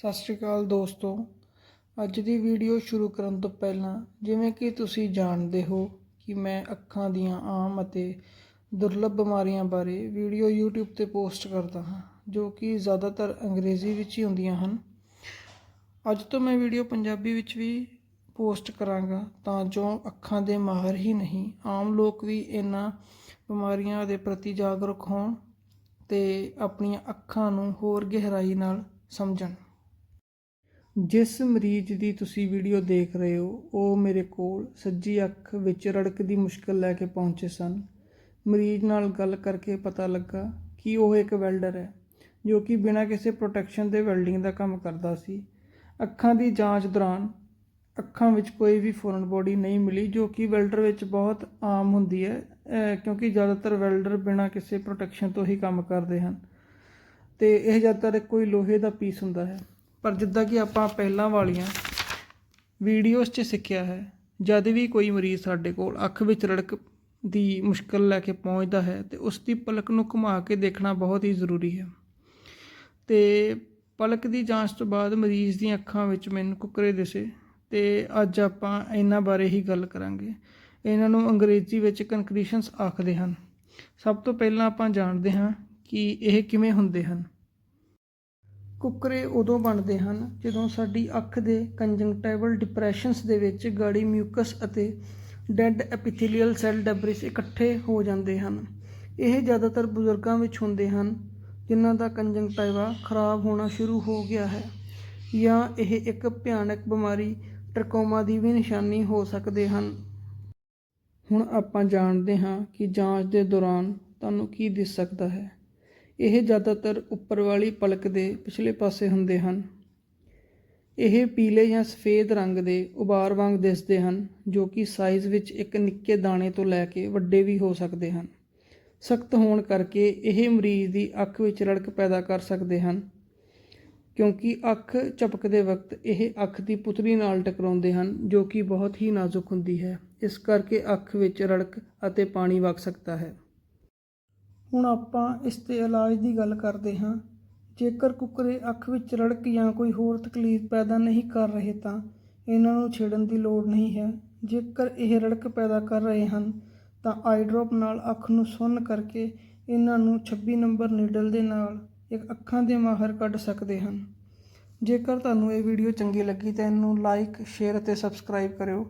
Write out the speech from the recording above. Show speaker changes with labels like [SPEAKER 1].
[SPEAKER 1] ਸਤਿ ਸ਼੍ਰੀ ਅਕਾਲ ਦੋਸਤੋ। ਅੱਜ ਦੀ ਵੀਡੀਓ ਸ਼ੁਰੂ ਕਰਨ ਤੋਂ ਪਹਿਲਾਂ ਜਿਵੇਂ ਕਿ ਤੁਸੀਂ ਜਾਣਦੇ ਹੋ ਕਿ ਮੈਂ ਅੱਖਾਂ ਦੀਆਂ ਆਮ ਅਤੇ ਦੁਰਲੱਭ ਬਿਮਾਰੀਆਂ ਬਾਰੇ ਵੀਡੀਓ YouTube ਤੇ ਪੋਸਟ ਕਰਦਾ ਹਾਂ, ਜੋ ਕਿ ਜ਼ਿਆਦਾਤਰ ਅੰਗਰੇਜ਼ੀ ਵਿੱਚ ਹੀ ਹੁੰਦੀਆਂ ਹਨ। ਅੱਜ ਤੋਂ ਮੈਂ ਵੀਡੀਓ ਪੰਜਾਬੀ ਵਿੱਚ ਵੀ ਪੋਸਟ ਕਰਾਂਗਾ, ਤਾਂ ਜੋ ਅੱਖਾਂ ਦੇ ਮਾਹਰ ਹੀ ਨਹੀਂ, ਆਮ ਲੋਕ ਵੀ ਇਹਨਾਂ ਬਿਮਾਰੀਆਂ ਦੇ ਪ੍ਰਤੀ ਜਾਗਰੂਕ ਹੋਣ ਤੇ ਆਪਣੀਆਂ ਅੱਖਾਂ ਨੂੰ ਹੋਰ ਗਹਿਰਾਈ ਨਾਲ ਸਮਝਣ। ਜਿਸ ਮਰੀਜ਼ ਦੀ ਤੁਸੀਂ ਵੀਡੀਓ ਦੇਖ ਰਹੇ ਹੋ, ਉਹ ਮੇਰੇ ਕੋਲ ਸੱਜੀ ਅੱਖ ਵਿੱਚ ਰੜਕਦੀ ਮੁਸ਼ਕਲ ਲੈ ਕੇ ਪਹੁੰਚੇ ਸਨ। ਮਰੀਜ਼ ਨਾਲ ਗੱਲ ਕਰਕੇ ਪਤਾ ਲੱਗਾ ਕਿ ਉਹ ਇੱਕ ਵੈਲਡਰ ਹੈ, ਜੋ ਕਿ ਬਿਨਾਂ ਕਿਸੇ ਪ੍ਰੋਟੈਕਸ਼ਨ ਦੇ ਵੈਲਡਿੰਗ ਦਾ ਕੰਮ ਕਰਦਾ ਸੀ। ਅੱਖਾਂ ਦੀ ਜਾਂਚ ਦੌਰਾਨ ਅੱਖਾਂ ਵਿੱਚ ਕੋਈ ਵੀ ਫੋਰਨ ਬੋਡੀ ਨਹੀਂ ਮਿਲੀ, ਜੋ ਕਿ ਵੈਲਡਰ ਵਿੱਚ ਬਹੁਤ ਆਮ ਹੁੰਦੀ ਹੈ ਕਿਉਂਕਿ ਜ਼ਿਆਦਾਤਰ ਵੈਲਡਰ ਬਿਨਾਂ ਕਿਸੇ ਪ੍ਰੋਟੈਕਸ਼ਨ ਤੋਂ ਹੀ ਕੰਮ ਕਰਦੇ ਹਨ। ਤੇ ਇਹ ਜ਼ਿਆਦਾਤਰ ਕੋਈ ਲੋਹੇ ਦਾ ਪੀਸ ਹੁੰਦਾ ਹੈ। ਪਰ ਜਿੱਦਾਂ ਕਿ ਆਪਾਂ ਪਹਿਲਾਂ ਵਾਲੀਆਂ ਵੀਡੀਓਜ਼ 'ਚ ਸਿੱਖਿਆ ਹੈ, ਜਦ ਵੀ ਕੋਈ ਮਰੀਜ਼ ਸਾਡੇ ਕੋਲ ਅੱਖ ਵਿੱਚ ਰੜਕ ਦੀ ਮੁਸ਼ਕਲ ਲੈ ਕੇ ਪਹੁੰਚਦਾ ਹੈ ਤੇ ਉਸ ਦੀ ਪਲਕ ਨੂੰ ਘੁਮਾ ਕੇ ਦੇਖਣਾ ਬਹੁਤ ਹੀ ਜ਼ਰੂਰੀ ਹੈ। ਤੇ ਪਲਕ ਦੀ ਜਾਂਚ ਤੋਂ ਬਾਅਦ ਮਰੀਜ਼ ਦੀਆਂ ਅੱਖਾਂ ਵਿੱਚ ਮੈਨੂੰ ਕੁੱਕਰੇ ਦਿਸੇ ਤੇ ਅੱਜ ਆਪਾਂ ਇਹਨਾਂ ਬਾਰੇ ਹੀ ਗੱਲ ਕਰਾਂਗੇ। ਇਹਨਾਂ ਨੂੰ ਅੰਗਰੇਜ਼ੀ ਵਿੱਚ ਕਨਕਰੀਸ਼ਨਸ ਆਖਦੇ ਹਨ। ਸਭ ਤੋਂ ਪਹਿਲਾਂ ਆਪਾਂ ਜਾਣਦੇ ਹਾਂ ਕਿ ਇਹ ਕਿਵੇਂ ਹੁੰਦੇ ਹਨ। ਕੁੱਕਰੇ ਉਦੋਂ ਬਣਦੇ ਹਨ ਜਦੋਂ ਸਾਡੀ ਅੱਖ ਦੇ ਕੰਜੰਕਟਿਵਲ ਡਿਪਰੈਸ਼ਨਸ ਦੇ ਵਿੱਚ ਗਾੜੀ ਮਿਊਕਸ ਅਤੇ ਡੈਡ ਐਪੀਥੀਲੀਅਲ ਸੈੱਲ ਡੈਬਰਿਸ ਇਕੱਠੇ ਹੋ ਜਾਂਦੇ ਹਨ। ਇਹ ਜ਼ਿਆਦਾਤਰ ਬਜ਼ੁਰਗਾਂ ਵਿੱਚ ਹੁੰਦੇ ਹਨ, ਜਿਨ੍ਹਾਂ ਦਾ ਕੰਜੰਕਟਿਵਾ ਖਰਾਬ ਹੋਣਾ ਸ਼ੁਰੂ ਹੋ ਗਿਆ ਹੈ ਜਾਂ ਇਹ ਇੱਕ ਭਿਆਨਕ ਬਿਮਾਰੀ ਟਰਕੋਮਾ ਦੀ ਵੀ ਨਿਸ਼ਾਨੀ ਹੋ ਸਕਦੇ ਹਨ। ਹੁਣ ਆਪਾਂ ਜਾਣਦੇ ਹਾਂ ਕਿ ਜਾਂਚ ਦੇ ਦੌਰਾਨ ਤੁਹਾਨੂੰ ਕੀ ਦਿਸ ਸਕਦਾ ਹੈ। ਇਹ ਜ਼ਿਆਦਾਤਰ ਉੱਪਰ ਵਾਲੀ ਪਲਕ ਦੇ ਪਿਛਲੇ ਪਾਸੇ ਹੁੰਦੇ ਹਨ। ਇਹ ਪੀਲੇ ਜਾਂ ਸਫੇਦ ਰੰਗ ਦੇ ਉਬਾਰ ਵਾਂਗ ਦਿਸਦੇ ਹਨ, ਜੋ ਕਿ ਸਾਈਜ਼ ਵਿੱਚ ਇੱਕ ਨਿੱਕੇ ਦਾਣੇ ਤੋਂ ਲੈ ਕੇ ਵੱਡੇ ਵੀ ਹੋ ਸਕਦੇ ਹਨ। ਸਖਤ ਹੋਣ ਕਰਕੇ ਇਹ ਮਰੀਜ਼ ਦੀ ਅੱਖ ਵਿੱਚ ਰੜਕ ਪੈਦਾ ਕਰ ਸਕਦੇ ਹਨ, ਕਿਉਂਕਿ ਅੱਖ ਝਪਕਦੇ ਵਕਤ ਇਹ ਅੱਖ ਦੀ ਪੁਤਲੀ ਨਾਲ ਟਕਰਾਉਂਦੇ ਹਨ, ਜੋ ਕਿ ਬਹੁਤ ਹੀ ਨਾਜ਼ੁਕ ਹੁੰਦੀ ਹੈ। ਇਸ ਕਰਕੇ ਅੱਖ ਵਿੱਚ ਰੜਕ ਅਤੇ ਪਾਣੀ ਵਗ ਸਕਦਾ ਹੈ। ਹੁਣ ਆਪਾਂ ਇਸ ਦੇ ਇਲਾਜ ਦੀ ਗੱਲ ਕਰਦੇ ਹਾਂ। ਜੇਕਰ ਕੁੱਕਰੇ ਅੱਖ ਵਿੱਚ ਰੜਕ ਜਾਂ ਕੋਈ ਹੋਰ ਤਕਲੀਫ ਪੈਦਾ ਨਹੀਂ ਕਰ ਰਹੇ ਤਾਂ ਇਹਨਾਂ ਨੂੰ ਛੇੜਨ ਦੀ ਲੋੜ ਨਹੀਂ ਹੈ। ਜੇਕਰ ਇਹ ਰੜਕ ਪੈਦਾ ਕਰ ਰਹੇ ਹਨ ਤਾਂ ਆਈ ਡ੍ਰੌਪ ਨਾਲ ਅੱਖ ਨੂੰ ਸੁੰਨ ਕਰਕੇ ਇਹਨਾਂ ਨੂੰ 26 ਨੰਬਰ ਨੀਡਲ ਦੇ ਨਾਲ ਇੱਕ ਅੱਖਾਂ ਦੇ ਮਾਹਰ ਕੱਢ ਸਕਦੇ ਹਨ। ਜੇਕਰ ਤੁਹਾਨੂੰ ਇਹ ਵੀਡੀਓ ਚੰਗੀ ਲੱਗੀ ਤਾਂ ਇਹਨੂੰ ਲਾਈਕ, ਸ਼ੇਅਰ ਅਤੇ ਸਬਸਕ੍ਰਾਈਬ ਕਰਿਓ।